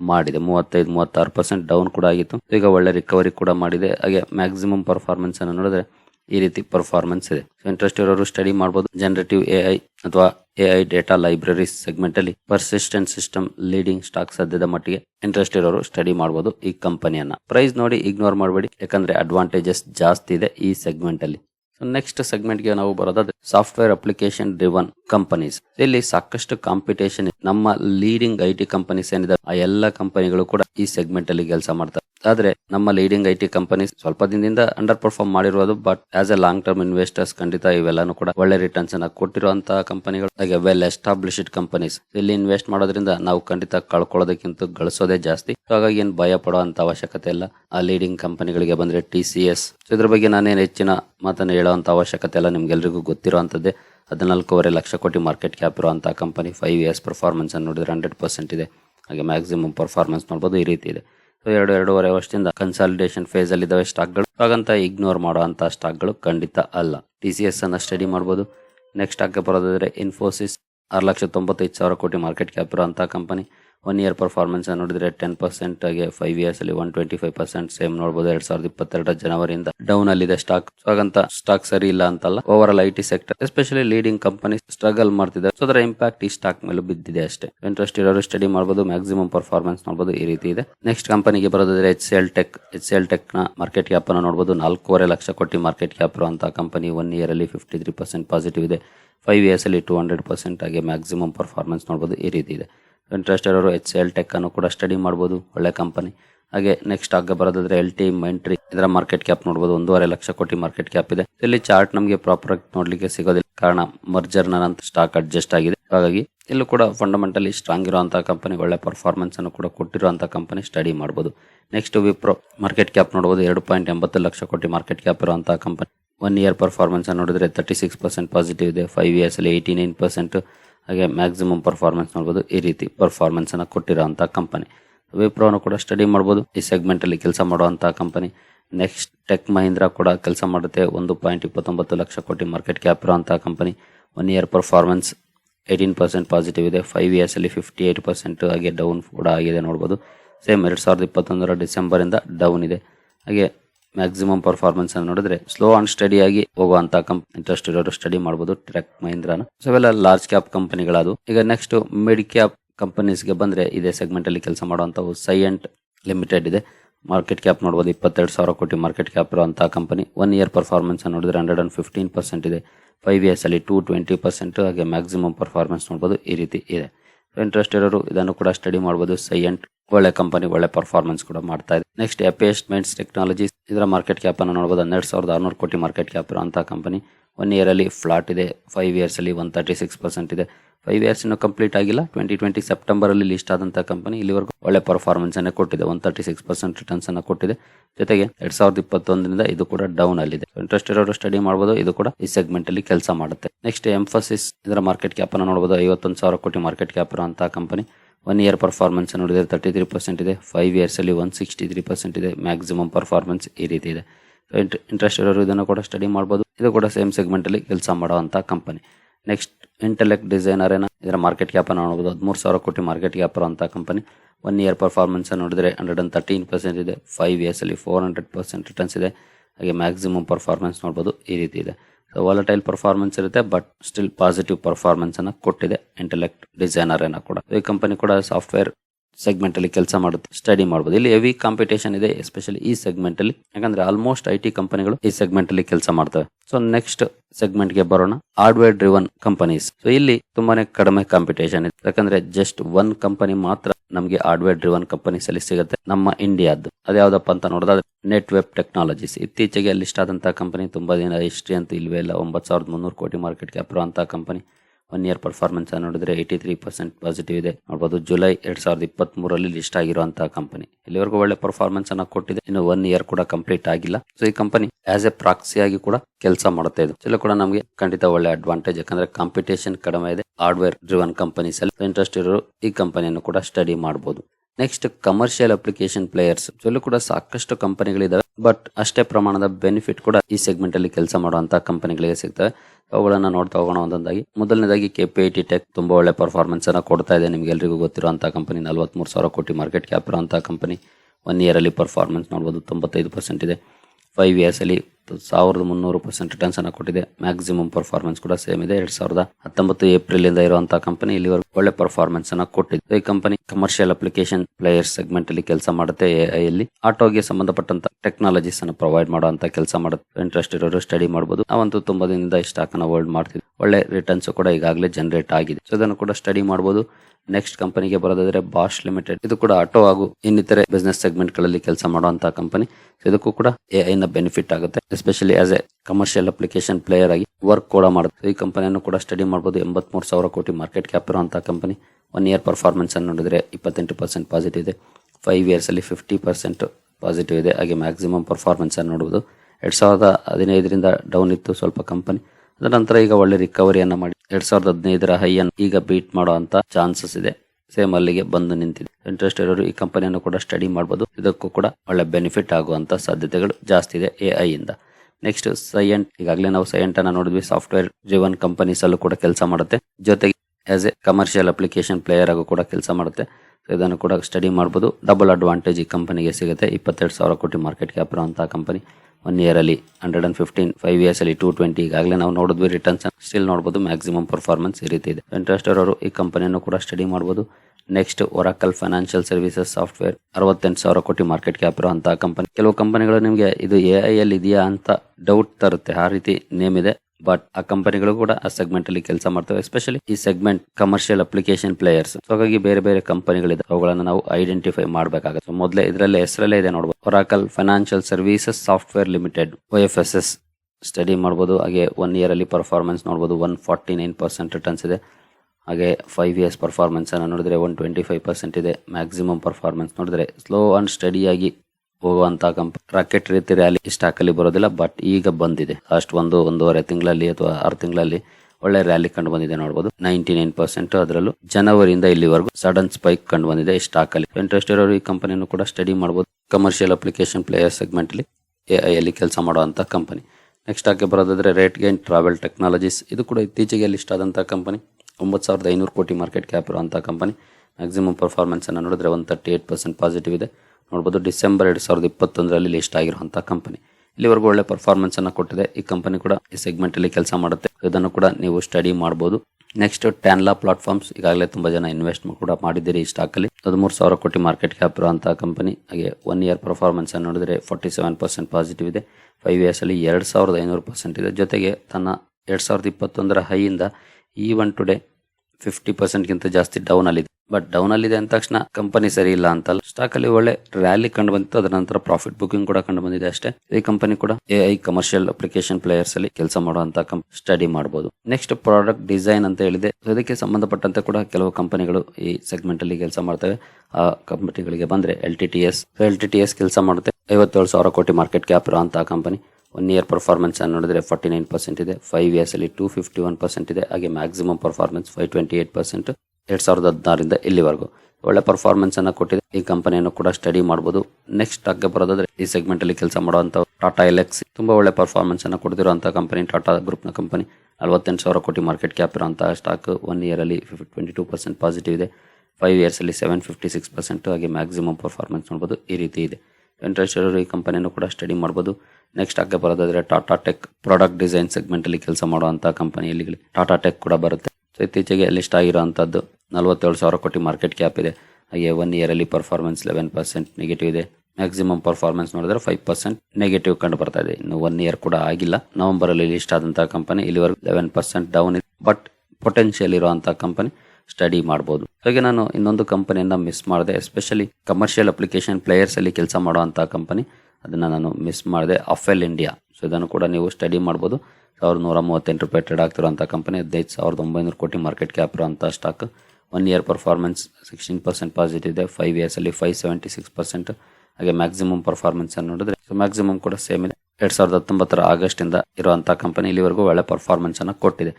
ಮಾಡಿದೆ. ಮೂವತ್ತೈದು, ಮೂವತ್ತಾರು ಪರ್ಸೆಂಟ್ ಡೌನ್ ಕೂಡ ಆಗಿತ್ತು. ಈಗ ಒಳ್ಳೆ ರಿಕವರಿ ಕೂಡ ಮಾಡಿದೆ. ಹಾಗೆ ಮ್ಯಾಕ್ಸಿಮಮ್ ಪರ್ಫಾರ್ಮೆನ್ಸ್ ಅನ್ನು ನೋಡಿದ್ರೆ ಈ ರೀತಿ ಪರ್ಫಾರ್ಮೆನ್ಸ್ ಇದೆ. ಇಂಟ್ರೆಸ್ಟ್ ಇರೋರು ಸ್ಟಡಿ ಮಾಡಬಹುದು ಜನರೇಟಿವ್ ಎಐ ಅಥವಾ ಎಐ ಡೇಟಾ ಲೈಬ್ರರಿ ಸೆಗ್ಮೆಂಟ್ ಅಲ್ಲಿ ಪರ್ಸಿಸ್ಟೆಂಟ್ ಸಿಸ್ಟಮ್ ಲೀಡಿಂಗ್ ಸ್ಟಾಕ್ ಸದ್ಯದ ಮಟ್ಟಿಗೆ ಇಂಟ್ರೆಸ್ಟ್ ಇರೋರು ಸ್ಟಡಿ ಮಾಡಬಹುದು ಈ ಕಂಪನಿಯನ್ನ ಪ್ರೈಸ್ ನೋಡಿ ಇಗ್ನೋರ್ ಮಾಡಬೇಡಿ. ಯಾಕಂದ್ರೆ ಅಡ್ವಾಂಟೇಜಸ್ ಜಾಸ್ತಿ ಇದೆ ಈ ಸೆಗ್ಮೆಂಟ್ ಅಲ್ಲಿ. ನೆಕ್ಸ್ಟ್ ಸೆಗ್ಮೆಂಟ್ಗೆ ನಾವು ಬರೋದಾದ್ರೆ ಸಾಫ್ಟ್ವೇರ್ ಅಪ್ಲಿಕೇಶನ್ ಡ್ರಿವನ್ ಕಂಪನೀಸ್ ಇಲ್ಲಿ ಸಾಕಷ್ಟು ಕಾಂಪಿಟೇಷನ್ ನಮ್ಮ ಲೀಡಿಂಗ್ ಐ ಟಿ ಕಂಪನೀಸ್ ಏನಿದೆ ಆ ಎಲ್ಲ ಕಂಪನಿಗಳು ಕೂಡ ಈ ಸೆಗ್ಮೆಂಟ್ ಅಲ್ಲಿ ಕೆಲಸ ಮಾಡ್ತಾರೆ ಆದ್ರೆ ನಮ್ಮ ಲೀಡಿಂಗ್ ಐ ಟಿ ಕಂಪನಿ ಸ್ವಲ್ಪ ದಿನದಿಂದ ಅಂಡರ್ ಪರ್ಫಾರ್ಮ್ ಮಾಡಿರೋದು but as a long term investors ಖಂಡಿತ ಇವೆಲ್ಲಾನು ಕೂಡ ಒಳ್ಳೆ ರಿಟರ್ನ್ಸ್ ಅನ್ನ ಕೊಟ್ಟಿರುವಂತಹ ಕಂಪನಿಗಳು ಹಾಗೆ ವೆಲ್ ಎಸ್ಟಾಬ್ಲಿಷ್ಡ್ ಕಂಪನೀಸ್ ಇಲ್ಲಿ ಇನ್ವೆಸ್ಟ್ ಮಾಡೋದ್ರಿಂದ ನಾವು ಖಂಡಿತ ಕಳ್ಕೊಳ್ಳೋದಕ್ಕಿಂತ ಗಳಿಸೋದೇ ಜಾಸ್ತಿ. ಹಾಗಾಗಿ ಏನ್ ಭಯ ಪಡುವಂತ ಅವಶ್ಯಕತೆ ಇಲ್ಲ. ಆ ಲೀಡಿಂಗ್ ಕಂಪನಿಗಳಿಗೆ ಬಂದ್ರೆ ಟಿ ಸಿ ಎಸ್ ಇದ್ರ ಬಗ್ಗೆ ನಾನೇನು ಹೆಚ್ಚಿನ ಮಾತನ್ನು ಹೇಳುವಂತ ಅವಶ್ಯಕತೆ ಇಲ್ಲ. ನಿಮ್ಗೆಲ್ರಿಗೂ ಗೊತ್ತಿರುವಂತದ್ದೇ. ಹದಿನಾಲ್ಕೂವರೆ ಲಕ್ಷ ಕೋಟಿ ಮಾರ್ಕೆಟ್ ಕ್ಯಾಪ್ ಇರುವಂತಹ ಕಂಪನಿ ಫೈವ್ ಇಯರ್ಸ್ ಪರ್ಫಾರ್ಮೆನ್ಸ್ ಅನ್ನು ನೋಡಿದ್ರೆ ಹಂಡ್ರೆಡ್ ಪರ್ಸೆಂಟ್ ಇದೆ. ಹಾಗೆ ಮ್ಯಾಕ್ಸಿಮಮ್ ಪರ್ಫಾರ್ಮೆನ್ಸ್ ನೋಡ್ಬೋದು ಈ ರೀತಿ ಇದೆ. ಸೊ ಎರಡು, ಎರಡೂವರೆ ವರ್ಷದಿಂದ ಕನ್ಸಾಲಿಡೇಷನ್ ಫೇಸ್ ಅಲ್ಲಿ ಇದಾವೆ ಸ್ಟಾಕ್ಗಳು ಹಾಗಂತ ಇಗ್ನೋರ್ ಮಾಡುವಂತಹ ಸ್ಟಾಕ್ಗಳು ಖಂಡಿತ ಅಲ್ಲ. ಟಿ ಸಿ ಎಸ್ ಅನ್ನ ಸ್ಟಡಿ ಮಾಡಬಹುದು ನೆಕ್ಸ್ಟ್ ಸ್ಟಾಕ್ಗೆ ಬರೋದಾದ್ರೆ ಇನ್ಫೋಸಿಸ್ ಆರು ಲಕ್ಷ ತೊಂಬತ್ತೈದು ಸಾವಿರ ಕೋಟಿ ಮಾರ್ಕೆಟ್ ಕ್ಯಾಪ್ ಇರುವಂತಹ ಕಂಪನಿ ಒನ್ ಇಯರ್ ಪರ್ಫಾರ್ಮೆನ್ಸ್ ನೋಡಿದ್ರೆ ಟೆನ್ ಪರ್ಸೆಂಟ್ ಆಗಿ ಫೈವ್ ಇಯರ್ಸ್ ಅಲ್ಲಿ one twenty five percent same ನೋಡಬಹುದು ಎರಡ್ ಸಾವಿರದ ಇಪ್ಪತ್ತೆರಡರ ಜನವರಿಯಿಂದ. ಡೌನ್ ಅಲ್ಲಿದೆ ಸ್ಟಾಕ್ ಹಾಗಂತ ಸ್ಟಾಕ್ ಸರಿ ಇಲ್ಲ ಅಂತಲ್ಲ. Overall I T sector especially leading company struggle ಮಾಡ್ತಿದ್ದಾರೆ. ಸೊ ಅದರ ಇಂಪ್ಯಾಕ್ಟ್ ಈ ಸ್ಟಾಕ್ ಮೇಲೆ ಬಿದ್ದಿದೆ ಅಷ್ಟೇ. ಇಂಟ್ರೆಸ್ಟ್ ಇರೋರು ಸ್ಟಡಿ ಮಾಡಬಹುದು ಮ್ಯಾಕ್ಸಿಮಮ್ ಪರ್ಫಾರ್ಮೆನ್ಸ್ ನೋಡಬಹುದು ಈ ರೀತಿ ಇದೆ. ನೆಕ್ಸ್ಟ್ ಕಂಪನಿಗೆ ಬರೋದಾದ್ರೆ H L tech H L ಟೆಕ್ನ market cap ಅನ್ನು ನೋಡಬಹುದು ನಾಲ್ಕೂವರೆ ಲಕ್ಷ ಕೋಟಿ ಮಾರ್ಕೆಟ್ ಕ್ಯಾಪ್ ಅಂತ ಕಂಪನಿ ಒನ್ ಇಯರ್ ಅಲ್ಲಿ ಫಿಫ್ಟಿ ತ್ರೀ ಪರ್ಸೆಂಟ್ ಪಾಸಿಟಿವ್ ಇದೆ. ಫೈವ್ ಇಯರ್ಸ್ ಅಲ್ಲಿ ಟೂ ಹಂಡ್ರೆಡ್ ಪರ್ಸೆಂಟ್ ಆಗಿ ಮ್ಯಾಕ್ಸಿಮಮ್ ಪರ್ಫಾರ್ಮೆನ್ಸ್ ನೋಡಬಹುದು ಈ ರೀತಿ ಇದೆ. ಇಂಟ್ರೆಸ್ಟ್ ಇರೋರು ಎಚ್ ಎಲ್ ಟೆಕ್ ಅನ್ನು ಕೂಡ ಸ್ಟಡಿ ಮಾಡಬಹುದು ಒಳ್ಳೆ ಕಂಪನಿ ಹಾಗೆ ನೆಕ್ಸ್ಟ್ ಆಗ ಬರೋದಾದ್ರೆ ಎಲ್ ಟಿ ಮೈಂಟ್ರಿ ಇದರ ಮಾರ್ಕೆಟ್ ಕ್ಯಾಪ್ ನೋಡಬಹುದು ಒಂದೂವರೆ ಲಕ್ಷ ಕೋಟಿ ಮಾರ್ಕೆಟ್ ಕ್ಯಾಪ್ ಇದೆ. ಇಲ್ಲಿ ಚಾರ್ಟ್ ನಮಗೆ ಪ್ರಾಪರ್ ಆಗಿ ನೋಡ್ಲಿಕ್ಕೆ ಸಿಗೋದಿಲ್ಲ, ಕಾರಣ ಮರ್ಜರ್ ನಂತರ ಸ್ಟಾಕ್ ಅಡ್ಜಸ್ಟ್ ಆಗಿದೆ. ಹಾಗಾಗಿ ಇಲ್ಲೂ ಕೂಡ ಫಂಡಮೆಂಟಲಿ ಸ್ಟ್ರಾಂಗ್ ಇರುವಂತಹ ಕಂಪನಿ ಒಳ್ಳೆ ಪರ್ಫಾರ್ಮೆನ್ಸ್ ಅನ್ನು ಕೂಡ ಕೊಟ್ಟಿರುವಂತಹ ಕಂಪನಿ ಸ್ಟಡಿ ಮಾಡಬಹುದು ನೆಕ್ಸ್ಟ್ ವಿಪ್ರೋ ಮಾರ್ಕೆಟ್ ಕ್ಯಾಪ್ ನೋಡಬಹುದು ಎರಡು ಪಾಯಿಂಟ್ ಎಂಬತ್ತು ಲಕ್ಷ ಕೋಟಿ ಮಾರ್ಕೆಟ್ ಕ್ಯಾಪ್ ಇರುವಂತಹ ಕಂಪನಿ ಒನ್ ಇಯರ್ ಪರ್ಫಾರ್ಮೆನ್ಸ್ ನೋಡಿದ್ರೆ ತರ್ಟಿ ಸಿಕ್ಸ್ ಪರ್ಸೆಂಟ್ ಪಾಸಿಟಿವ್ ಇದೆ ಫೈವ್ ಇಯರ್ಸ್ ಅಲ್ಲಿ ಏಯ್ಟಿ ನೈನ್ ಪರ್ಸೆಂಟ್ ಹಾಗೆ ಮ್ಯಾಕ್ಸಿಮಮ್ ಪರ್ಫಾರ್ಮೆನ್ಸ್ ನೋಡ್ಬೋದು, ಈ ರೀತಿ ಪರ್ಫಾರ್ಮೆನ್ಸ್ ಅನ್ನ ಕೊಟ್ಟಿರುವಂತಹ ಕಂಪನಿ ವಿಪ್ರೋನು ಕೂಡ ಸ್ಟಡಿ ಮಾಡಬಹುದು ಈ ಸೆಗ್ಮೆಂಟ್ ಅಲ್ಲಿ ಕೆಲಸ ಮಾಡುವಂತಹ ಕಂಪನಿ ನೆಕ್ಸ್ಟ್ ಟೆಕ್ ಮಹೀಂದ್ರ ಕೂಡ ಕೆಲಸ ಮಾಡುತ್ತೆ, ಒಂದು ಪಾಯಿಂಟ್ ಇಪ್ಪತ್ತೊಂಬತ್ತು ಲಕ್ಷ ಕೋಟಿ ಮಾರ್ಕೆಟ್ ಕ್ಯಾಪ್ ಇರುವಂತಹ company one year performance eighteen percent positive ಇದೆ ಫೈವ್ ಇಯರ್ಸ್ ಅಲ್ಲಿ ಫಿಫ್ಟಿ ಏಟ್ ಪರ್ಸೆಂಟ್ ಹಾಗೆ ಡೌನ್ ಕೂಡ ಆಗಿದೆ ನೋಡಬಹುದು ಸೇಮ್ ಎರಡು ಸಾವಿರದ ಇಪ್ಪತ್ತೊಂದರ ಡಿಸೆಂಬರ್ ಇಂದ ಡೌನ್ ಇದೆ. ಹಾಗೆ ಮ್ಯಾಕ್ಸಿಮಮ್ ಪರ್ಫಾರ್ಮೆನ್ಸ್ ಅನ್ನು ನೋಡಿದ್ರೆ ಸ್ಲೋ ಅಂಡ್ ಸ್ಟಡಿ ಆಗಿ ಹೋಗುವಂತ ಇಂಟ್ರೆಸ್ಟ್ ಇರೋರು ಸ್ಟಡಿ ಮಾಡಬಹುದು ಟ್ರೆಕ್ ಮಹಿಂದ್ರಾನ ಸೊ ಇವೆಲ್ಲ ಲಾರ್ಜ್ ಕ್ಯಾಪ್ ಕಂಪನಿಗಳದು ಈಗ ನೆಕ್ಸ್ಟ್ ಮಿಡ್ ಕ್ಯಾಪ್ ಕಂಪನೀಸ್ಗೆ ಬಂದ್ರೆ ಇದೇ ಸೆಗ್ಮೆಂಟ್ ಅಲ್ಲಿ ಕೆಲಸ ಮಾಡುವಂತವು ಸೈಯಂಟ್ ಲಿಮಿಟೆಡ್ ಇದೆ. ಮಾರ್ಕೆಟ್ ಕ್ಯಾಪ್ ನೋಡಬಹುದು ಇಪ್ಪತ್ತೆರಡು ಸಾವಿರ ಕೋಟಿ ಮಾರ್ಕೆಟ್ ಕ್ಯಾಪ್ ಇರುವಂತಹ ಕಂಪನಿ ಒನ್ ಇಯರ್ ಪರ್ಫಾರ್ಮೆನ್ಸ್ ನೋಡಿದ್ರೆ ಹಂಡ್ರೆಡ್ ಅಂಡ್ ಫಿಫ್ಟೀನ್ ಪರ್ಸೆಂಟ್ ಇದೆ. ಫೈವ್ ಇಯರ್ಸ್ ಅಲ್ಲಿ ಟೂ ಟ್ವೆಂಟಿ ಪರ್ಸೆಂಟ್ ಹಾಗೆ ಮ್ಯಾಕ್ಸಿಮಮ್ ಪರ್ಫಾರ್ಮೆನ್ಸ್ ನೋಡಬಹುದು ಈ ರೀತಿ ಇದೆ. ಇಂಟ್ರೆಸ್ಟ್ ಇರೋರು ಇದನ್ನು ಕೂಡ ಸ್ಟಡಿ ಮಾಡಬಹುದು ಸೈಯಂಟ್ ಒಳ್ಳೆ ಕಂಪನಿ ಒಳ್ಳೆ ಪರ್ಫಾರ್ಮೆನ್ಸ್ ಕೂಡ ಮಾಡ್ತಾ ಇದೆ. ನೆಕ್ಸ್ಟ್ ಎಪೇಸ್ಟ್ಮೆಂಟ್ಸ್ ಟೆಕ್ನಾಲಜೀಸ್ ಇದರ ಮಾರ್ಕೆಟ್ ಕ್ಯಾಪ್ ಅನ್ನು ನೋಡಬಹುದು ಹನ್ನೆರಡು ಸಾವಿರದ ಆರುನೂರು ಕೋಟಿ ಮಾರ್ಕೆಟ್ ಕ್ಯಾಪ್ ಇರುವಂತಹ ಕಂಪನಿ ಒನ್ ಇಯರ್ ಅಲ್ಲಿ ಫ್ಲಾಟ್ ಇದೆ. ಫೈವ್ ಇಯರ್ಸ್ ಅಲ್ಲಿ ಒನ್ ತರ್ಟಿ ಸಿಕ್ಸ್ ಪರ್ಸೆಂಟ್ ಇದೆ. ಫೈವ್ ಇಯರ್ಸ್ ಇನ್ನು ಕಂಪ್ಲೀಟ್ ಆಗಿಲ್ಲ. ಟ್ವೆಂಟಿ ಟ್ವೆಂಟಿ ಸೆಪ್ಟೆಂಬರ್ ಅಲ್ಲಿ ಲಿಸ್ಟ್ ಆದಂತಹ ಕಂಪನಿ ಇಲ್ಲಿವರೆಗೂ ಒಳ್ಳೆ ಪರ್ಫಾರ್ಮೆನ್ಸ್ ಅನ್ನು ಕೊಟ್ಟಿದೆ. One thirty six percent returns ಅನ್ನು ಕೊಟ್ಟಿದೆ. ಜೊತೆಗೆ ಎರಡ್ ಸಾವಿರದ ಇಪ್ಪತ್ತೊಂದರಿಂದ ಇದು ಕೂಡ ಡೌನ್ ಅಲ್ಲಿದೆ. ಇಂಟ್ರೆಸ್ಟ್ ಇರೋರು ಸ್ಟಡಿ ಮಾಡಬಹುದು ಇದು ಕೂಡ ಈ ಸೆಗ್ಮೆಂಟ್ ಅಲ್ಲಿ ಕೆಲಸ ಮಾಡುತ್ತೆ. ನೆಕ್ಸ್ಟ್ ಎಂಫೋಸಿಸ್ ಇದರ ಮಾರ್ಕೆಟ್ ಕ್ಯಾಪ್ ಅನ್ನು ನೋಡಬಹುದು ಐವತ್ತೊಂದು ಸಾವಿರ ಕೋಟಿ ಮಾರ್ಕೆಟ್ ಕ್ಯಾಪ್ ಇರುವಂತಹ ಕಂಪನಿ ಒನ್ ಇಯರ್ ಪರ್ಫಾರ್ಮೆನ್ಸ್ ನೋಡಿದ್ರೆ ತರ್ಟಿ ತ್ರೀ ಪರ್ಸೆಂಟ್ ಇದೆ. ಫೈವ್ ಇಯರ್ಸಲ್ಲಿ ಒನ್ ಸಿಕ್ಸ್ಟಿ ತ್ರೀ ಪರ್ಸೆಂಟ್ ಇದೆ. ಮ್ಯಾಕ್ಸಿಮಮ್ ಪರ್ಫಾರ್ಮೆನ್ಸ್ ಈ ರೀತಿ ಇದೆ. ಇಂಟ್ರೆಸ್ಟ್ ಇರೋರು ಇದನ್ನು ಕೂಡ ಸ್ಟಡಿ ಮಾಡ್ಬೋದು. ಇದು ಕೂಡ ಸೇಮ್ ಸೆಗ್ಮೆಂಟಲ್ಲಿ ಕೆಲಸ ಮಾಡುವಂಥ ಕಂಪನಿ ನೆಕ್ಸ್ಟ್ ಇಂಟೆಲೆಕ್ಟ್ ಡಿಸೈನರ್ ಏನ? ಇದರ ಮಾರ್ಕೆಟ್ ಕ್ಯಾಪ್ ಅನ್ನು ನೋಡಬಹುದು ಹದಿಮೂರು ಸಾವಿರ ಕೋಟಿ ಮಾರ್ಕೆಟ್ ಕ್ಯಾಪ್ ಇರುವಂಥ ಕಂಪನಿ ಒನ್ ಇಯರ್ ಪರ್ಫಾರ್ಮೆನ್ಸ್ ನೋಡಿದ್ರೆ ಹಂಡ್ರೆಡ್ ಅಂಡ್ ತರ್ಟೀನ್ ಪರ್ಸೆಂಟ್ ಇದೆ. ಫೈವ್ ಇಯರ್ಸಲ್ಲಿ ಫೋರ್ ಹಂಡ್ರೆಡ್ ಪರ್ಸೆಂಟ್ ರಿಟರ್ನ್ಸ್ ಇದೆ. ಹಾಗೆ ಮ್ಯಾಕ್ಸಿಮಮ್ ಪರ್ಫಾರ್ಮೆನ್ಸ್ ನೋಡ್ಬೋದು ಈ ರೀತಿ ಇದೆ. ವಾಲಟೈಲ್ ಪರ್ಫಾರ್ಮೆನ್ಸ್ ಇರುತ್ತೆ ಬಟ್ ಸ್ಟಿಲ್ ಪಾಸಿಟಿವ್ ಪರ್ಫಾರ್ಮೆನ್ಸ್ ಅನ್ನ ಕೊಟ್ಟಿದೆ ಇಂಟೆಲೆಕ್ಟ್ ಡಿಸೈನರ್ ಏನ ಕೂಡ. ಈ ಕಂಪನಿ ಕೂಡ ಸಾಫ್ಟ್ವೇರ್ ಸೆಗ್ಮೆಂಟ್ ಅಲ್ಲಿ ಕೆಲಸ ಮಾಡುತ್ತೆ ಸ್ಟಡಿ ಮಾಡಬಹುದು ಇಲ್ಲಿ ಹೆವಿ ಕಾಂಪಿಟೇಷನ್ ಇದೆ ಎಸ್ಪೆಷಲಿ ಈ ಸೆಗ್ಮೆಂಟ್ ಅಲ್ಲಿ. ಯಾಕಂದ್ರೆ ಆಲ್ಮೋಸ್ಟ್ ಐ ಟಿ ಕಂಪನಿಗಳು ಈ ಸೆಗ್ಮೆಂಟ್ ಅಲ್ಲಿ ಕೆಲಸ ಮಾಡ್ತವೆ. ಸೊ ನೆಕ್ಸ್ಟ್ ಸೆಗ್ಮೆಂಟ್ಗೆ ಬರೋಣ ಹಾರ್ಡ್ವೇರ್ ಡ್ರಿವನ್ ಕಂಪನೀಸ್ ಸೊ ಇಲ್ಲಿ ತುಂಬಾನೇ ಕಡಿಮೆ ಕಾಂಪಿಟೇಷನ್ ಇದೆ. ಯಾಕಂದ್ರೆ ಜಸ್ಟ್ ಒನ್ ಕಂಪನಿ ಮಾತ್ರ ನಮಗೆ ಹಾರ್ಡ್ವೇರ್ ಡ್ರಿವನ್ ಕಂಪನೀಸ್ ಅಲ್ಲಿ ಸಿಗುತ್ತೆ. ನಮ್ಮ ಇಂಡಿಯಾದ್ದು ಅದ್ಯಾವ್ದಪ್ಪ ಅಂತ ನೋಡಿದ್ರೆ ನೆಟ್ ವೆಬ್ ಟೆಕ್ನಾಲಜೀಸ್ ಇತ್ತೀಚೆಗೆ ಲಿಸ್ಟ್ ಆದಂತಹ ಕಂಪನಿ ತುಂಬಾ ದಿನ ಹಿಸ್ಟ್ರಿ ಅಂತ ಇಲ್ವೇ ಇಲ್ಲ. ಒಂಬತ್ತು ಸಾವಿರದ ಮುನ್ನೂರು ಕೋಟಿ ಮಾರ್ಕೆಟ್ ಕ್ಯಾಪ್ ಅಂತ ಕಂಪನಿ ಒನ್ ಇಯರ್ ಪರ್ಫಾರ್ಮೆನ್ಸ್ ನೋಡಿದ್ರೆ ಏಯ್ಟಿ ತ್ರೀ ಪರ್ಸೆಂಟ್ ಪಾಸಿಟಿವ್ ಇದೆ. ನೋಡಬಹುದು ಜುಲೈ ಎರಡ್ ಸಾವಿರದ ಇಪ್ಪತ್ತ್ ಮೂರಲ್ಲಿ ಲಿಸ್ಟ್ ಆಗಿರುವಂತಹ ಕಂಪನಿ ಇಲ್ಲಿವರೆಗೂ ಒಳ್ಳೆ ಪರ್ಫಾರ್ಮೆನ್ಸ್ ಅನ್ನ ಕೊಟ್ಟಿದೆ. ಇನ್ನು ಒನ್ ಇಯರ್ ಕೂಡ ಕಂಪ್ಲೀಟ್ ಆಗಿಲ್ಲ. ಸೊ ಈ ಕಂಪನಿ ಆಸ್ ಎ ಪ್ರಾಕ್ಸಿ ಆಗಿ ಕೂಡ ಕೆಲಸ ಮಾಡುತ್ತೆ ಇದು. ಚಲೋ ಕೂಡ ನಮಗೆ ಖಂಡಿತ ಒಳ್ಳೆ ಅಡ್ವಾಂಟೇಜ್ ಯಾಕಂದ್ರೆ ಕಾಂಪಿಟೇಷನ್ ಕಡಿಮೆ ಇದೆ. ಹಾರ್ಡ್ವೇರ್ ಡ್ರಿವನ್ ಕಂಪನೀಸ್ ಅಲ್ಲಿ ಇಂಟ್ರೆಸ್ಟ್ ಇರೋರು ಈ ಕಂಪನಿಯನ್ನು ಕೂಡ ಸ್ಟಡಿ ಮಾಡಬಹುದು ನೆಕ್ಸ್ಟ್ ಕಮರ್ಷಿಯಲ್ ಅಪ್ಲಿಕೇಶನ್ ಪ್ಲೇಯರ್ಸ್ ಇಲ್ಲೂ ಕೂಡ ಸಾಕಷ್ಟು ಕಂಪನಿಗಳಿದಾವೆ. ಬಟ್ ಅಷ್ಟೇ ಪ್ರಮಾಣದ ಬೆನಿಫಿಟ್ ಕೂಡ ಈ ಸೆಗ್ಮೆಂಟ್ ಅಲ್ಲಿ ಕೆಲಸ ಮಾಡುವಂತಹ ಕಂಪನಿಗಳಿಗೆ ಸಿಗ್ತವೆ ಅವುಗಳನ್ನ ನೋಡ್ತಾ ಹೋಗೋಣ ಒಂದೊಂದಾಗಿ. ಮೊದಲನೇದಾಗಿ K P I T tech ತುಂಬಾ ಒಳ್ಳೆ ಪರ್ಫಾರ್ಮೆನ್ಸ್ ಅನ್ನ ಕೊಡ್ತಾ ಇದೆ ನಿಮ್ಗೆ ಎಲ್ರಿಗೂ ಗೊತ್ತಿರುವಂತಹ ಕಂಪನಿ ನಲವತ್ಮೂರು ಸಾವಿರ ಕೋಟಿ ಮಾರ್ಕೆಟ್ ಕ್ಯಾಪ್ ಇರುವಂತಹ ಕಂಪನಿ ಒನ್ ಇಯರ್ ಅಲ್ಲಿ ಪರ್ಫಾರ್ಮೆನ್ಸ್ ನೋಡಬಹುದು ತೊಂಬತ್ತೈದು ಪರ್ಸೆಂಟ್ ಇದೆ. ಫೈವ್ ಇಯರ್ಸ್ ಅಲ್ಲಿ ಸಾವಿರದ ಮುನ್ನೂರು ಪರ್ಸೆಂಟ್ ರಿಟರ್ನ್ಸ್ ಅನ್ನು ಕೊಟ್ಟಿದೆ. ಮ್ಯಾಕ್ಸಿಮಮ್ ಪರ್ಫಾರ್ಮೆನ್ಸ್ ಕೂಡ ಸೇಮ್ ಇದೆ. ಎರಡ್ ಸಾವಿರದ ಹತ್ತೊಂಬತ್ತು ಏಪ್ರಿಲ್ ಇಂದ ಇರುವಂತಹ ಕಂಪನಿ ಇಲ್ಲಿವರೆಗೂ ಒಳ್ಳೆ ಪರ್ಫಾರ್ಮೆನ್ಸ್ ಅನ್ನ ಕೊಟ್ಟಿದೆ. ಈ company commercial application player segment ಅಲ್ಲಿ ಕೆಲಸ ಮಾಡುತ್ತೆ ಅಲ್ಲಿ. ಆಟೋಗೆ ಸಂಬಂಧಪಟ್ಟಂತ ಟೆಕ್ನಾಲಜೀಸ್ ಅನ್ನು ಪ್ರೊವೈಡ್ ಮಾಡುವಂತ ಕೆಲಸ ಮಾಡುತ್ತೆ. ಇಂಟ್ರೆಸ್ಟ್ ಇರೋರು ಸ್ಟಡಿ ಮಾಡಬಹುದು ನಾವಂತೂ ತುಂಬಾ ದಿನದಿಂದ ಈ ಸ್ಟಾಕ್ ಅನ್ನ ಹೋಲ್ಡ್ ಮಾಡ್ತಿದ್ವಿ. ಒಳ್ಳೆ ರಿಟರ್ನ್ಸ್ ಕೂಡ ಈಗಾಗಲೇ ಜನರೇಟ್ ಆಗಿದೆ. ಸೊ ಇದನ್ನು ಕೂಡ ಸ್ಟಡಿ ಮಾಡಬಹುದು ನೆಕ್ಸ್ಟ್ ಕಂಪನಿಗೆ ಬರೋದಾದ್ರೆ ಬಾಷ್ ಲಿಮಿಟೆಡ್ ಇದು ಕೂಡ ಆಟೋ ಹಾಗೂ ಇನ್ನಿತರೆ ಬಿಸ್ನೆಸ್ ಸೆಗ್ಮೆಂಟ್ಗಳಲ್ಲಿ ಕೆಲಸ ಮಾಡುವಂತಹ ಕಂಪನಿ ಇದಕ್ಕೂ ಕೂಡ ಎಐ ನ ಬೆನಿಫಿಟ್ ಆಗುತ್ತೆ. Especially as a commercial application player ಆಗಿ ವರ್ಕ್ ಕೂಡ ಮಾಡುತ್ತೆ. ಈ ಕಂಪನಿಯನ್ನು ಕೂಡ ಸ್ಟಡಿ ಮಾಡಬಹುದು ಎಂಬತ್ಮೂರು ಸಾವಿರ ಕೋಟಿ ಮಾರ್ಕೆಟ್ ಕ್ಯಾಪ್ ಇರುವಂತಹ ಕಂಪನಿ ಒನ್ ಇಯರ್ ಪರ್ಫಾರ್ಮೆನ್ಸ್ ಅನ್ನು ನೋಡಿದ್ರೆ ಇಪ್ಪತ್ತೆಂಟು ಪರ್ಸೆಂಟ್ ಪಾಸಿಟಿವ್ ಇದೆ. ಫೈವ್ ಇಯರ್ಸ್ ಅಲ್ಲಿ ಫಿಫ್ಟಿ ಪರ್ಸೆಂಟ್ ಪಾಸಿಟಿವ್ ಇದೆ. ಹಾಗೆ ಮ್ಯಾಕ್ಸಿಮಮ್ ಪರ್ಫಾರ್ಮೆನ್ಸ್ ಅನ್ನು ನೋಡಬಹುದು ಎರಡ್ ಸಾವಿರದ ಹದಿನೈದರಿಂದ ಡೌನ್ ಇತ್ತು ಸ್ವಲ್ಪ ಕಂಪನಿ ಅದರ ನಂತರ ಈಗ ಒಳ್ಳೆ ರಿಕವರಿಯನ್ನು ಮಾಡಿ. ಎರಡ್ ಸಾವಿರದ ಹದಿನೈದರ ಹೈ ಅನ್ನು ಈಗ ಬೀಟ್ ಮಾಡುವಂತ ಚಾನ್ಸಸ್ ಇದೆ. ಸೇಮ್ ಅಲ್ಲಿಗೆ ಬಂದು ನಿಂತಿದೆ. ಇಂಟ್ರೆಸ್ಟ್ ಇರೋರು ಈ ಕಂಪನಿಯನ್ನು ಕೂಡ ಸ್ಟಡಿ ಮಾಡಬಹುದು ಇದಕ್ಕೂ ಕೂಡ ಒಳ್ಳೆ ಬೆನಿಫಿಟ್ ಆಗುವಂತ ಸಾಧ್ಯತೆಗಳು ಜಾಸ್ತಿ ಇದೆ ಎಐ ಇಂದ. ನೆಕ್ಸ್ಟ್ ಸೈಯೆಂಟ್ ಈಗಾಗಲೇ ನಾವು ಸೈಯಂಟ್ ಅನ್ನ ನೋಡಿದ್ವಿ. ಸಾಫ್ಟ್ವೇರ್ ಜೀವನ್ ಕಂಪನೀಸ್ ಅಲ್ಲೂ ಕೂಡ ಕೆಲಸ ಮಾಡುತ್ತೆ. ಜೊತೆಗೆ as a commercial application player ಆಗೂ ಕೂಡ ಕೆಲಸ ಮಾಡುತ್ತೆ. ಇದನ್ನು ಕೂಡ ಸ್ಟಡಿ ಮಾಡಬಹುದು ಡಬಲ್ ಅಡ್ವಾಂಟೇಜ್ ಈ ಕಂಪನಿಗೆ ಸಿಗುತ್ತೆ. ಇಪ್ಪತ್ತೆರಡು ಸಾವಿರ ಕೋಟಿ ಮಾರ್ಕೆಟ್ ಕ್ಯಾಪ್ ಇರುವಂತಹ ಕಂಪನಿ ಒನ್ ಇಯರ್ ಅಲ್ಲಿ hundred and fifteen five years ಅಲ್ಲಿ ಟೂ ಟ್ವೆಂಟಿ ಈಗಾಗಲೇ ನಾವು ನೋಡಿದ್ವಿ ರಿಟರ್ನ್ಸ್ ಸ್ಟಿಲ್ ನೋಡಬಹುದು ಮ್ಯಾಕ್ಸಿಮಮ್ ಪರ್ಫಾರ್ಮೆನ್ಸ್ ಈ ರೀತಿ ಇದೆ. ಇಂಟ್ರೆಸ್ಟ್ ಅವರು ಈ ಕಂಪನಿಯನ್ನು ಕೂಡ ಸ್ಟಡಿ ಮಾಡಬಹುದು next Oracle financial services software ಅರವತ್ತೆಂಟು ಸಾವಿರ ಕೋಟಿ ಮಾರ್ಕೆಟ್ ಕ್ಯಾಪ್ ಇರುವಂತಹ ಕಂಪನಿ ಕೆಲವು ಕಂಪನಿಗಳು ನಿಮಗೆ ಇದು ಎ ಐ ಅಲ್ಲಿ ಇದೆಯಾ ಅಂತ ಡೌಟ್ ತರುತ್ತೆ. ಆ ರೀತಿ ನೇಮ್ ಇದೆ. ಬಟ್ ಆ ಕಂಪನಿಗಳು ಕೂಡ ಆ ಸೆಗ್ಮೆಂಟ್ ಅಲ್ಲಿ ಕೆಲಸ ಮಾಡ್ತವೆ ಎಸ್ಪೆಷಲಿ ಈ ಸೆಗ್ಮೆಂಟ್ ಕಮರ್ಷಿಯಲ್ ಅಪ್ಲಿಕೇಶನ್ ಪ್ಲೇಯರ್ಸ್ ಹಾಗಾಗಿ ಬೇರೆ ಬೇರೆ ಕಂಪನಿಗಳಿದೆ ಅವುಗಳನ್ನು ನಾವು ಐಡೆಂಟಿಫೈ ಮಾಡಬೇಕಾಗುತ್ತೆ. ಮೊದಲೇ ಇದರಲ್ಲೇ ಹೆಸರಲ್ಲೇ ಇದೆ ನೋಡಬಹುದು Oracle financial services software limited O F S S study ಮಾಡ್ಬೋದು. ಹಾಗೆ ಒನ್ ಇಯರ್ ಅಲ್ಲಿ ಪರ್ಫಾರ್ಮೆನ್ಸ್ ನೋಡಬಹುದು one forty nine percent returns ಇದೆ. ಹಾಗೆ ಫೈವ್ ಇಯರ್ಸ್ ಪರ್ಫಾರ್ಮೆನ್ಸ್ ಅನ್ನು ನೋಡಿದ್ರೆ ಒನ್ ಟ್ವೆಂಟಿ ಫೈವ್ ಪರ್ಸೆಂಟ್ ಇದೆ. ಮ್ಯಾಕ್ಸಿಮಮ್ ಪರ್ಫಾರ್ಮೆನ್ಸ್ ನೋಡಿದ್ರೆ ಸ್ಲೋ ಅಂಡ್ ಸ್ಟಡಿಯಾಗಿ ಹೋಗುವಂತಹ ಕಂಪ್, ರಾಕೆಟ್ ರೀತಿ ರ್ಯಾಲಿ ಸ್ಟಾಕ್ ಅಲ್ಲಿ ಬರೋದಿಲ್ಲ ಬಟ್ ಈಗ ಬಂದಿದೆ. ಲಾಸ್ಟ್ ಒಂದು, ಒಂದೂವರೆ ತಿಂಗಳಲ್ಲಿ ಅಥವಾ ಆರು ತಿಂಗಳಲ್ಲಿ ಒಳ್ಳೆ ರ್ಯಾಲಿ ಕಂಡು ಬಂದಿದೆ ನೋಡಬಹುದು ನೈಂಟಿ ನೈನ್ ಪರ್ಸೆಂಟ್ ಅದರಲ್ಲೂ ಜನವರಿಯಿಂದ ಇಲ್ಲಿವರೆಗೂ ಸಡನ್ ಸ್ಪೈಕ್ ಕಂಡು ಬಂದಿದೆ ಸ್ಟಾಕ್ ಅಲ್ಲಿ. ಇಂಟ್ರೆಸ್ಟ್ ಇರೋರು ಈ ಕಂಪನಿಯನ್ನು ಕೂಡ ಸ್ಟಡಿ ಮಾಡಬಹುದು ಕಮರ್ಷಿಯಲ್ ಅಪ್ಲಿಕೇಶನ್ ಪ್ಲೇಯರ್ ಸೆಗ್ಮೆಂಟ್ ಅಲ್ಲಿ ಎಐ ಅಲ್ಲಿ ಕೆಲಸ ಮಾಡುವಂತ ಕಂಪನಿ ನೆಕ್ಸ್ಟ್ ಆಗಿ ಬರೋದಾದ್ರೆ ರೇಟ್ ಗೇನ್ ಟ್ರಾವೆಲ್ ಟೆಕ್ನಾಲಜೀಸ್ ಇದು ಕೂಡ ಇತ್ತೀಚೆಗೆ ಲಿಸ್ಟ್ ಆದಂತಹ ಕಂಪನಿ ಒಂಬತ್ತು ಸಾವಿರದ ಐನೂರು ಕೋಟಿ ಮಾರ್ಕೆಟ್ ಕ್ಯಾಪ್ ಇರುವಂತಹ ಕಂಪನಿ ಮ್ಯಾಕ್ಸಿಮಮ್ ಪರ್ಫಾರ್ಮೆನ್ಸ್ ಅನ್ನು ನೋಡಿದ್ರೆ one thirty eight percent positive ಇದೆ. ನೋಡಬಹುದು ಡಿಸೆಂಬರ್ ಎರಡು ಸಾವಿರದ ಇಪ್ಪತ್ತೊಂದರಲ್ಲಿ ಲಿಸ್ಟ್ ಆಗಿರುವಂತಹ ಕಂಪನಿ ಇಲ್ಲಿವರೆಗೂ ಒಳ್ಳೆ ಪರ್ಫಾರ್ಮೆನ್ಸ್ ಅನ್ನು ಕೊಟ್ಟಿದೆ. ಈ ಕಂಪನಿ ಕೂಡ ಈ ಸೆಗ್ಮೆಂಟ್ ಅಲ್ಲಿ ಕೆಲಸ ಮಾಡುತ್ತೆ. ಇದನ್ನು ಕೂಡ ನೀವು ಸ್ಟಡಿ ಮಾಡಬಹುದು ನೆಕ್ಸ್ಟ್ ಟ್ಯಾನ್ಲಾ ಪ್ಲಾಟ್ಫಾರ್ಮ್ಸ್ ಈಗಾಗಲೇ ತುಂಬಾ ಜನ ಇನ್ವೆಸ್ಟ್ ಕೂಡ ಮಾಡಿದ್ದೀರಿ ಈ ಸ್ಟಾಕ್ ಅಲ್ಲಿ. ಹದಿಮೂರು ಸಾವಿರ ಕೋಟಿ ಮಾರ್ಕೆಟ್ ಕ್ಯಾಪ್ ಇರುವಂತಹ ಕಂಪನಿ ಹಾಗೆ ಒನ್ ಇಯರ್ ಪರ್ಫಾರ್ಮೆನ್ಸ್ ಅನ್ನು ನೋಡಿದ್ರೆ ಫಾರ್ಟಿ ಸೆವೆನ್ ಪರ್ಸೆಂಟ್ ಪಾಸಿಟಿವ್ ಇದೆ. ಫೈವ್ ಇಯರ್ಸ್ ಅಲ್ಲಿ ಎರಡು ಸಾವಿರದ ಐನೂರು ಪರ್ಸೆಂಟ್ ಇದೆ. ಜೊತೆಗೆ ತನ್ನ ಎರಡು ಸಾವಿರದ ಇಪ್ಪತ್ತೊಂದರ ಹೈಯಿಂದ ಈ ಒನ್ ಟುಡೇ ಫಿಫ್ಟಿ ಪರ್ಸೆಂಟ್ಗಿಂತ ಜಾಸ್ತಿ ಡೌನ್ ಅಲ್ಲಿ ಬಟ್ ಡೌನ್ ಅಲ್ಲಿ ಇದೆ ಅಂದ ತಕ್ಷಣ ಕಂಪನಿ ಸರಿ ಇಲ್ಲ ಅಂತಲ್ಲ. ಸ್ಟಾಕ್ ಅಲ್ಲಿ ಒಳ್ಳೆ ರ್ಯಾಲಿ ಕಂಡು ಬಂದಿತ್ತು. ಅದರ ನಂತರ ಪ್ರಾಫಿಟ್ ಬುಕಿಂಗ್ ಕೂಡ ಕಂಡು ಬಂದಿದೆ ಅಷ್ಟೇ. ಈ ಕಂಪನಿ ಕೂಡ A I commercial application players ಅಲ್ಲಿ ಕೆಲಸ ಮಾಡುವಂತ ಸ್ಟಡಿ ಮಾಡಬಹುದು ನೆಕ್ಸ್ಟ್ ಪ್ರಾಡಕ್ಟ್ ಡಿಸೈನ್ ಅಂತ ಹೇಳಿದೆ ಅದಕ್ಕೆ ಸಂಬಂಧಪಟ್ಟಂತೆ ಕೂಡ ಕೆಲವು ಕಂಪನಿಗಳು ಈ ಸೆಗ್ಮೆಂಟ್ ಅಲ್ಲಿ ಕೆಲಸ ಮಾಡ್ತವೆ. ಆ ಕಂಪನಿಗಳಿಗೆ ಬಂದ್ರೆ L T T S L T T S ಕೆಲಸ ಮಾಡುತ್ತೆ. ಐವತ್ತೇಳು ಸಾವಿರ ಕೋಟಿ ಮಾರ್ಕೆಟ್ ಕ್ಯಾಪ್ ಇರುವಂತ ಕಂಪನಿ ಒನ್ ಇಯರ್ ಪರ್ಫಾರ್ಮೆನ್ಸ್ ಅನ್ನು ನೋಡಿದ್ರೆ ಫಾರ್ಟಿ ನೈನ್ ಪರ್ಸೆಂಟ್ ಇದೆ. ಫೈವ್ ಇಯರ್ಸ್ ಅಲ್ಲಿ ಟೂ ಫಿಫ್ಟಿ ಒನ್ ಪರ್ಸೆಂಟ್ ಇದೆ. ಹಾಗೆ maximum performance five twenty eight percent ಎರಡ್ ಸಾವಿರದ ಹದಿನಾರಿಂದ ಇಲ್ಲಿವರೆಗೂ. ಒಳ್ಳೆ ಪರ್ಫಾರ್ಮೆನ್ಸ್ ಅನ್ನ ಕೊಟ್ಟಿದೆ. ಈ ಕಂಪನಿಯನ್ನು ಕೂಡ ಸ್ಟಡಿ ಮಾಡಬಹುದು ನೆಕ್ಸ್ಟ್ ಆಗಿ ಬರೋದಾದ್ರೆ ಈ ಸೆಗ್ಮೆಂಟ್ ಅಲ್ಲಿ ಕೆಲಸ ಮಾಡುವಂತ ಟಾಟಾ ಎಲೆಕ್ಸ್ ತುಂಬಾ ಒಳ್ಳೆ ಪರ್ಫಾರ್ಮೆನ್ಸ್ ಅನ್ನ ಕೊಡ್ತಿರುವಂತ ಕಂಪನಿ ಟಾಟಾ ಗ್ರೂಪ್ನ ಕಂಪನಿ ನಲವತ್ತೆಂಟು ಸಾವಿರ ಕೋಟಿ ಮಾರ್ಕೆಟ್ ಕ್ಯಾಪ್ ಇರುವಂತಹ ಸ್ಟಾಕ್ ಒನ್ ಇಯರ್ ಅಲ್ಲಿ ಟ್ವೆಂಟಿ ಟೂ ಪರ್ಸೆಂಟ್ ಪಾಸಿಟಿವ್ ಇದೆ. ಫೈವ್ ಇಯರ್ಸ್ ಅಲ್ಲಿ ಸೆವೆನ್ ಫಿಫ್ಟಿ ಸಿಕ್ಸ್ ಪರ್ಸೆಂಟ್ ಹಾಗೆ ಮ್ಯಾಕ್ಸಿಮಮ್ ಪರ್ಫಾರ್ಮೆನ್ಸ್ ನೋಡಬಹುದು ಈ ರೀತಿ ಇದೆ. ಇಂಟ್ರೆಸ್ಟ್ ಇರೋರು ಈ ಕಂಪನಿಯನ್ನು ಕೂಡ ಸ್ಟಡಿ ಮಾಡಬಹುದು ನೆಕ್ಸ್ಟ್ ಆಗಿ ಬರೋದಾದ್ರೆ Tata tech product design segment ಅಲ್ಲಿ ಕೆಲಸ ಮಾಡುವಂತಹ ಕಂಪನಿಯಲ್ಲಿ ಟಾಟಾ ಟೆಕ್ ಕೂಡ ಬರುತ್ತೆ. ಸೊ ಇತ್ತೀಚೆಗೆ ಲಿಸ್ಟ್ ಆಗಿರುವಂತದ್ದು ನಲವತ್ತೇಳು ಸಾವಿರ ಕೋಟಿ ಮಾರ್ಕೆಟ್ ಕ್ಯಾಪ್ ಇದೆ. ಹಾಗೆ ಒನ್ ಇಯರಲ್ಲಿ ಪರ್ಫಾರ್ಮೆನ್ಸ್ ಲೆವೆನ್ ಪರ್ಸೆಂಟ್ ನೆಗೆಟಿವ್ ಇದೆ. ಮ್ಯಾಕ್ಸಿಮಮ್ ಪರ್ಫಾರ್ಮೆನ್ಸ್ ನೋಡಿದ್ರೆ ಫೈವ್ ಪರ್ಸೆಂಟ್ ನೆಗೆಟಿವ್ ಕಂಡು ಬರ್ತಾ ಇದೆ. ಇನ್ನು ಒನ್ ಇಯರ್ ಕೂಡ ಆಗಿಲ್ಲ. ನವೆಂಬರ್ ಅಲ್ಲಿ ಲಿಸ್ಟ್ ಆದಂತಹ ಕಂಪನಿ ಇಲ್ಲಿವರೆಗೂ ಲೆವೆನ್ ಪರ್ಸೆಂಟ್ ಡೌನ್ ಇದೆ. ಬಟ್ ಪೊಟೆನ್ಷಿಯಲ್ ಇರುವಂತಹ ಕಂಪನಿ ಸ್ಟಡಿ ಮಾಡಬಹುದು ಹಾಗೆ ನಾನು ಇನ್ನೊಂದು ಕಂಪನಿಯನ್ನ ಮಿಸ್ ಮಾಡಿದೆ. ಎಸ್ಪೆಷಲಿ ಕಮರ್ಷಿಯಲ್ ಅಪ್ಲಿಕೇಶನ್ ಪ್ಲೇಯರ್ಸ್ ಅಲ್ಲಿ ಕೆಲಸ ಮಾಡುವಂತಹ ಕಂಪನಿ ಅದನ್ನ ನಾನು ಮಿಸ್ ಮಾಡಿದೆ. ಅಫೆಲ್ ಇಂಡಿಯಾ ಸೊ ಇದನ್ನು ಕೂಡ ನೀವು ಸ್ಟಡಿ ಮಾಡಬಹುದು ಸಾವಿರದ ನೂರ ಮೂವತ್ತೆಂಟು ರೂಪಾಯಿ ಟ್ರೇಡ್ ಆಗ್ತಿರುವಂತಹ ಕಂಪನಿ ಹದಿನೈದು ಸಾವಿರದ ಒಂಬೈನೂರು ಕೋಟಿ ಮಾರ್ಕೆಟ್ ಕ್ಯಾಪ್ ಇರುವಂತಹ stock one year performance sixteen percent positive ಇದೆ. ಫೈವ್ ಇಯರ್ಸ್ ಅಲ್ಲಿ ಫೈವ್ ಸೆವೆಂಟಿ ಸಿಕ್ಸ್ ಪರ್ಸೆಂಟ್ ಹಾಗೆ ಮ್ಯಾಕ್ಸಿಮಮ್ ಪರ್ಫಾರ್ಮೆನ್ಸ್ ಅನ್ನು ನೋಡಿದ್ರೆ ಮ್ಯಾಕ್ಸಿಮಮ್ ಕೂಡ ಸೇಮ್ ಇದೆ. ಎರಡ್ ಸಾವಿರದ ಹತ್ತೊಂಬತ್ತರ ಆಗಸ್ಟ್ ಇಂದ ಇರುವಂತಹ ಕಂಪನಿ ಇಲ್ಲಿವರೆಗೂ ಒಳ್ಳೆ ಪರ್ಫಾರ್ಮೆನ್ಸ್ ಅನ್ನು ಕೊಟ್ಟಿದೆ.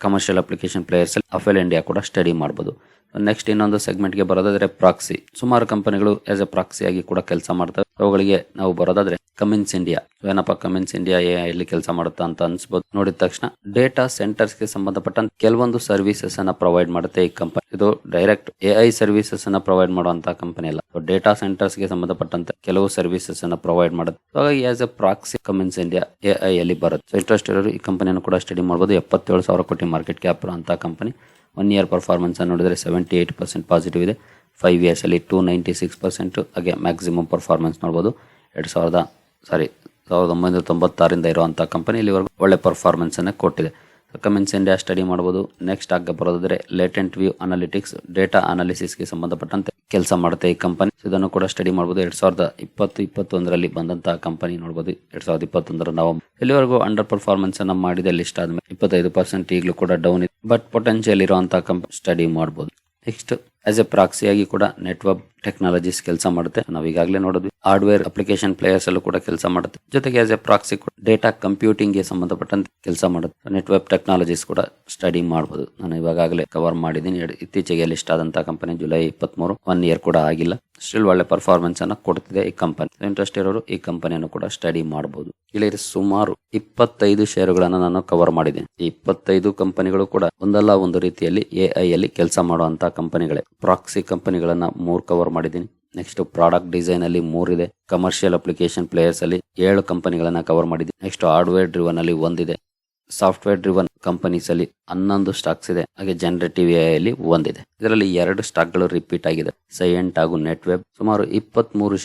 Commercial application players Affle India ಕೂಡ ಸ್ಟಡಿ ಮಾಡಬಹುದು ನೆಕ್ಸ್ಟ್ ಇನ್ನೊಂದು ಸೆಗ್ಮೆಂಟ್ಗೆ ಬರೋದಾದ್ರೆ ಪ್ರಾಕ್ಸಿ ಸುಮಾರು ಕಂಪನಿಗಳು ಆಸ್ ಎ ಪ್ರಾಕ್ಸಿ ಆಗಿ ಕೂಡ ಕೆಲಸ ಮಾಡ್ತವೆ. ಅವುಗಳಿಗೆ ನಾವು ಬರೋದಾದ್ರೆ ಕಮಿನ್ಸ್ ಇಂಡಿಯಾ ಏನಪ್ಪ ಕಮಿನ್ಸ್ ಇಂಡಿಯಾ ಎಲ್ಲಿ ಕೆಲಸ ಮಾಡುತ್ತಾ ಅಂತ ಅನ್ಸ್ಬೋದು. ನೋಡಿದ ತಕ್ಷಣ ಡೇಟಾ ಸೆಂಟರ್ಸ್ಗೆ ಸಂಬಂಧಪಟ್ಟಂತ ಕೆಲವೊಂದು ಸರ್ವಿಸಸ್ ಅನ್ನ ಪ್ರೊವೈಡ್ ಮಾಡುತ್ತೆ ಈ ಕಂಪನಿ ಇದು ಡೈರೆಕ್ಟ್ ಎ ಐ ಸರ್ವಿಸಸ್ ಅನ್ನ ಪ್ರೊವೈಡ್ ಮಾಡುವಂತಹ ಕಂಪನಿ ಅಲ್ಲ. ಡೇಟಾ ಸೆಂಟರ್ಸ್ಗೆ ಸಂಬಂಧಪಟ್ಟಂತ ಕೆಲವು ಸರ್ವಿಸಸ್ ಅನ್ನ ಪ್ರೊವೈಡ್ ಮಾಡುತ್ತೆ. ಹಾಗಾಗಿ as a proxy Cummins India A I ಅಲ್ಲಿ ಬರುತ್ತೆ. ಇಂಟ್ರೆಸ್ಟ್ ಇರೋರು ಈ ಕಂಪನಿಯನ್ನು ಕೂಡ ಸ್ಟಡಿ ಮಾಡಬಹುದು ಎಪ್ಪತ್ತೇಳು ಸಾವಿರ ಕೋಟಿ ಮಾರ್ಕೆಟ್ ಕ್ಯಾಪ್ ಇರುವಂತಹ ಕಂಪನಿ ಒನ್ ಇಯರ್ ಪರ್ಫಾರ್ಮೆನ್ಸ್ ನೋಡಿದ್ರೆ ಸೆವೆಂಟಿ ಏಟ್ ಪರ್ಸೆಂಟ್ ಪಾಸಿಟಿವ್ ಇದೆ. ಫೈವ್ ಇಯರ್ಸ್ ಅಲ್ಲಿ ಟೂ ನೈಂಟಿ ಸಿಕ್ಸ್ ಪರ್ಸೆಂಟು ಹಾಗೆ ಮ್ಯಾಕ್ಸಿಮಮ್ ಪರ್ಫಾರ್ಮೆನ್ಸ್ ನೋಡ್ಬೋದು. ಎರಡು ಸಾವಿರದ ಸಾರಿ ಸಾವಿರದ ಒಂಬೈನೂರ ತೊಂಬತ್ತಾರಿಂದ ಇರುವಂಥ ಕಂಪನಿ ಇಲ್ಲಿವರೆಗೂ ಒಳ್ಳೆ ಪರ್ಫಾರ್ಮೆನ್ಸ್ ಅನ್ನು ಕೊಟ್ಟಿದೆ. ಕಮೆಂಟ್ಸ್ ಇಂಡಿಯಾ ಸ್ಟಡಿ ಮಾಡಬಹುದು ನೆಕ್ಸ್ಟ್ ಆಗ ಬರೋದಾದ್ರೆ ಲೇಟೆಂಟ್ ವ್ಯೂ ಅನಾಲಿಟಿಕ್ಸ್ ಡೇಟಾ ಅನಾಲಿಸಿಸ್ಗೆ ಸಂಬಂಧಪಟ್ಟಂತೆ ಕೆಲಸ ಮಾಡುತ್ತೆ ಈ ಕಂಪನಿ ಇದನ್ನು ಕೂಡ ಸ್ಟಡಿ ಮಾಡಬಹುದು ಎರಡ್ ಸಾವಿರದ ಇಪ್ಪತ್ತು, ಇಪ್ಪತ್ತೊಂದರಲ್ಲಿ ಬಂದಂತಹ ಕಂಪನಿ ನೋಡಬಹುದು ಎರಡ್ ಸಾವಿರದ ಇಪ್ಪತ್ತೊಂದರ ನವಂಬರ್. ಇಲ್ಲಿವರೆಗೂ ಅಂಡರ್ ಪರ್ಫಾರ್ಮೆನ್ಸ್ ಅನ್ನ ಮಾಡಿದೆ ಲಿಸ್ಟ್ ಆದ್ಮೇಲೆ ಇಪ್ಪತ್ತೈದು ಪರ್ಸೆಂಟ್ ಈಗಲೂ ಕೂಡ ಡೌನ್ ಇದೆ. ಬಟ್ ಪೊಟೆನ್ಷಿಯಲ್ ಇರುವಂತಹ ಕಂಪನಿ ಸ್ಟಡಿ ಮಾಡಬಹುದು ನೆಕ್ಸ್ಟ್ ಆಸ್ ಎ ಪ್ರಾಕ್ಸಿಯಾಗಿ ಕೂಡ ನೆಟ್ವರ್ಕ್ ಟೆಕ್ನಾಲಜೀಸ್ ಕೆಲಸ ಮಾಡುತ್ತೆ. ನಾವು ಈಗಾಗಲೇ ನೋಡಿದ್ವಿ ಹಾರ್ಡ್ವೇರ್ ಅಪ್ಲಿಕೇಶನ್ ಪ್ಲೇಯರ್ಸ್ ಅಲ್ಲೂ ಕೂಡ ಕೆಲಸ ಮಾಡುತ್ತೆ. ಜೊತೆಗೆ ಆಸ್ ಎ ಪ್ರಾಕ್ಸಿ ಡೇಟಾ ಕಂಪ್ಯೂಟಿಂಗ್ಗೆ ಸಂಬಂಧಪಟ್ಟಂತೆ ಕೆಲಸ ಮಾಡುತ್ತೆ. ನೆಟ್ವರ್ಕ್ ಟೆಕ್ನಾಲಜೀಸ್ ಕೂಡ ಸ್ಟಡಿ ಮಾಡಬಹುದು ನಾನು ಇವಾಗಲೇ ಕವರ್ ಮಾಡಿದ್ದೀನಿ. ಇತ್ತೀಚೆಗೆ ಲಿಸ್ಟ್ ಆದಂತಹ ಕಂಪನಿ ಜುಲೈ ಇಪ್ಪತ್ಮೂರು. ಒನ್ ಇಯರ್ ಕೂಡ ಆಗಿಲ್ಲ. ಸ್ಟಿಲ್ ಒಳ್ಳೆ ಪರ್ಫಾರ್ಮೆನ್ಸ್ ಅನ್ನ ಕೊಡ್ತಿದೆ ಈ ಕಂಪನಿ ಇಂಟ್ರೆಸ್ಟ್ ಇರೋರು ಈ ಕಂಪನಿಯನ್ನು ಕೂಡ ಸ್ಟಡಿ ಮಾಡಬಹುದು ಇಲ್ಲಿ ಸುಮಾರು ಇಪ್ಪತ್ತೈದು ಶೇರುಗಳನ್ನು ನಾನು ಕವರ್ ಮಾಡಿದ್ದೀನಿ. ಈ ಇಪ್ಪತ್ತೈದು ಕಂಪನಿಗಳು ಕೂಡ ಒಂದಲ್ಲ ಒಂದು ರೀತಿಯಲ್ಲಿ ಎ ಐ ಅಲ್ಲಿ ಕೆಲಸ ಮಾಡುವಂತಹ ಕಂಪನಿಗಳೇ ಪ್ರಾಕ್ಸಿ ಕಂಪನಿಗಳನ್ನು ಮೂರು ಕವರ್ ಮಾಡಿದ್ದೀನಿ. ನೆಕ್ಸ್ಟ್ ಪ್ರಾಡಕ್ಟ್ ಡಿಸೈನ್ ಅಲ್ಲಿ ಮೂರಿದೆ ಕಮರ್ಷಿಯಲ್ ಅಪ್ಲಿಕೇಶನ್ ಪ್ಲೇಯರ್ಸ್ ಅಲ್ಲಿ ಏಳು ಕಂಪನಿಗಳನ್ನ ಕವರ್ ಮಾಡಿದ್ದೀನಿ. ನೆಕ್ಸ್ಟ್ ಹಾರ್ಡ್ವೇರ್ ಡ್ರಿವನ್ ಅಲ್ಲಿ ಒಂದಿದೆ ಸಾಫ್ಟ್ವೇರ್ ಡ್ರಿವನ್ ಕಂಪನೀಸ್ ಅಲ್ಲಿ ಹನ್ನೊಂದು ಸ್ಟಾಕ್ಸ್ ಇದೆ. ಹಾಗೆ ಜನರೇಟಿವ್ ಅಲ್ಲಿ ಒಂದಿದೆ ಇದರಲ್ಲಿ ಎರಡು ಸ್ಟಾಕ್ಗಳು ರಿಪೀಟ್ ಆಗಿದೆ. ಸೈಯೆಂಟ್ ಹಾಗೂ ನೆಟ್ವೆಬ್ ಸುಮಾರು ಇಪ್ಪತ್ತ್ ಮೂರು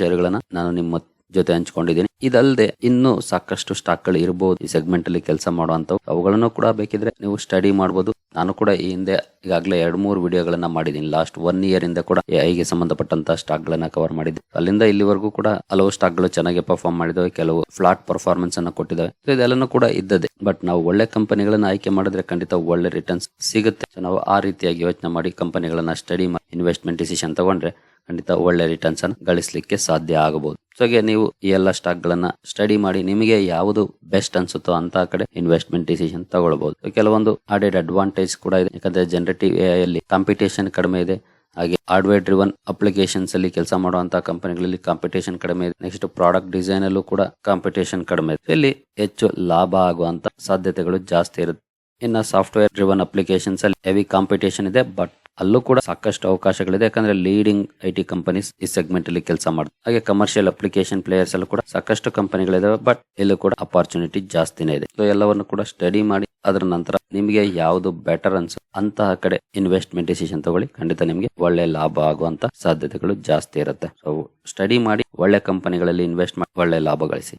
ನಾನು ನಿಮ್ಮ ಜೊತೆ ಹಂಚ್ಕೊಂಡಿದ್ದೀನಿ. ಇದಲ್ಲದೆ ಇನ್ನೂ ಸಾಕಷ್ಟು ಸ್ಟಾಕ್ಗಳು ಇರಬಹುದು ಈ ಸೆಗ್ಮೆಂಟ್ ಅಲ್ಲಿ ಕೆಲಸ ಮಾಡುವಂತವು ಅವುಗಳನ್ನು ಕೂಡ ಬೇಕಿದ್ರೆ ನೀವು ಸ್ಟಡಿ ಮಾಡಬಹುದು ನಾನು ಕೂಡ ಈ ಹಿಂದೆ ಈಗಾಗಲೇ ಎರಡ್ ಮೂರು ವಿಡಿಯೋಗಳನ್ನ ಮಾಡಿದ್ದೀನಿ. ಲಾಸ್ಟ್ ಒನ್ ಇಯರ್ ಇಂದ ಕೂಡ ಐಗೆ ಸಂಬಂಧಪಟ್ಟಂತ ಸ್ಟಾಕ್ ಗಳನ್ನ ಕವರ್ ಮಾಡಿದ್ದೆ. ಅಲ್ಲಿಂದ ಇಲ್ಲಿವರೆಗೂ ಕೂಡ ಹಲವು ಸ್ಟಾಕ್ಗಳು ಚೆನ್ನಾಗಿ ಪರ್ಫಾರ್ಮ್ ಮಾಡಿದವೆ. ಕೆಲವು ಫ್ಲಾಟ್ ಪರ್ಫಾರ್ಮೆನ್ಸ್ ಅನ್ನ ಕೊಟ್ಟಿದ್ದಾವೆ ಇದೆಲ್ಲ ಇದೆಲ್ಲನೂ ಕೂಡ ಇದ್ದದೆ ಬಟ್ ನಾವು ಒಳ್ಳೆ ಕಂಪನಿಗಳನ್ನ ಆಯ್ಕೆ ಮಾಡಿದ್ರೆ ಖಂಡಿತ ಒಳ್ಳೆ ರಿಟರ್ನ್ಸ್ ಸಿಗುತ್ತೆ. ನಾವು ಆ ರೀತಿಯಾಗಿ ಯೋಚನೆ ಮಾಡಿ ಕಂಪನಿಗಳನ್ನ ಸ್ಟಡಿ ಮಾಡಿ ಇನ್ವೆಸ್ಟ್ಮೆಂಟ್ ಡಿಸಿಷನ್ ತಗೊಂಡ್ರೆ ಖಂಡಿತ ಒಳ್ಳೆ ರಿಟರ್ನ್ಸ್ ಅನ್ನು ಗಳಿಸಲಿಕ್ಕೆ ಸಾಧ್ಯ ಆಗಬಹುದು. ಸೊ ಹಾಗೆ ನೀವು ಈ ಎಲ್ಲ ಸ್ಟಾಕ್ ಗಳನ್ನ ಸ್ಟಡಿ ಮಾಡಿ ನಿಮಗೆ ಯಾವುದು ಬೆಸ್ಟ್ ಅನ್ಸುತ್ತೋ ಅಂತ ಕಡೆ ಇನ್ವೆಸ್ಟ್ಮೆಂಟ್ ಡಿಸಿಷನ್ ತಗೊಳ್ಬಹುದು. ಕೆಲವೊಂದು ಆಡೆಡ್ ಅಡ್ವಾಂಟೇಜ್ ಕೂಡ ಇದೆ. ಯಾಕಂದ್ರೆ ಜನರೇಟಿವ್ ಅಲ್ಲಿ ಕಾಂಪಿಟೇಷನ್ ಕಡಿಮೆ ಇದೆ. ಹಾಗೆ ಹಾರ್ಡ್ವೇರ್ ಡ್ರಿವನ್ ಅಪ್ಲಿಕೇಶನ್ಸ್ ಅಲ್ಲಿ ಕೆಲಸ ಮಾಡುವಂತಹ ಕಂಪನಿಗಳಲ್ಲಿ ಕಾಂಪಿಟೇಷನ್ ಕಡಿಮೆ ಇದೆ. ನೆಕ್ಸ್ಟ್ ಪ್ರಾಡಕ್ಟ್ ಡಿಸೈನ್ ಅಲ್ಲೂ ಕೂಡ ಕಾಂಪಿಟೇಷನ್ ಕಡಿಮೆ ಇದೆ. ಇಲ್ಲಿ ಹೆಚ್ಚು ಲಾಭ ಆಗುವಂತ ಸಾಧ್ಯತೆಗಳು ಜಾಸ್ತಿ ಇರುತ್ತೆ. ಇನ್ನ ಸಾಫ್ಟ್ವೇರ್ ಡ್ರಿವನ್ ಅಪ್ಲಿಕೇಶನ್ಸ್ ಅಲ್ಲಿ ಹೆವಿ ಕಾಂಪಿಟೇಷನ್ ಇದೆ ಬಟ್ ಅಲ್ಲೂ ಕೂಡ ಸಾಕಷ್ಟು ಅವಕಾಶಗಳಿದೆ. ಯಾಕಂದ್ರೆ ಲೀಡಿಂಗ್ ಐ ಟಿ ಕಂಪನೀಸ್ ಈ ಸೆಗ್ಮೆಂಟ್ ಅಲ್ಲಿ ಕೆಲಸ ಮಾಡುತ್ತೆ ಹಾಗೆ ಕಮರ್ಷಿಯಲ್ ಅಪ್ಲಿಕೇಶನ್ ಪ್ಲೇಯರ್ಸ್ ಅಲ್ಲೂ ಕೂಡ ಸಾಕಷ್ಟು ಕಂಪನಿಗಳಿದಾವೆ ಬಟ್ ಇಲ್ಲೂ ಕೂಡ ಅಪಾರ್ಚುನಿಟಿ ಜಾಸ್ತಿನೇ ಇದೆ. ಸೊ ಎಲ್ಲವನ್ನು ಕೂಡ ಸ್ಟಡಿ ಮಾಡಿ, ಅದರ ನಂತರ ನಿಮಗೆ ಯಾವುದು ಬೆಟರ್ ಅನ್ಸೋ ಅಂತಹ ಕಡೆ ಇನ್ವೆಸ್ಟ್ಮೆಂಟ್ ಡಿಸಿಷನ್ ತಗೊಳ್ಳಿ. ಖಂಡಿತ ನಿಮಗೆ ಒಳ್ಳೆ ಲಾಭ ಆಗುವಂತ ಸಾಧ್ಯತೆಗಳು ಜಾಸ್ತಿ ಇರುತ್ತೆ. ಸೊ ಸ್ಟಡಿ ಮಾಡಿ, ಒಳ್ಳೆ ಕಂಪನಿಗಳಲ್ಲಿ ಇನ್ವೆಸ್ಟ್ ಮಾಡಿ, ಒಳ್ಳೆ ಲಾಭ ಗಳಿಸಿ.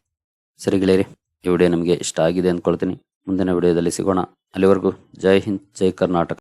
ಸರಿ ಗೆಳೆಯರಿ, ಈ ವಿಡಿಯೋ ನಿಮಗೆ ಇಷ್ಟ ಆಗಿದೆ ಅಂದ್ಕೊಳ್ತೀನಿ. ಮುಂದಿನ ವಿಡಿಯೋದಲ್ಲಿ ಸಿಗೋಣ. ಅಲ್ಲಿವರೆಗೂ ಜೈ ಹಿಂದ್, ಜೈ ಕರ್ನಾಟಕ.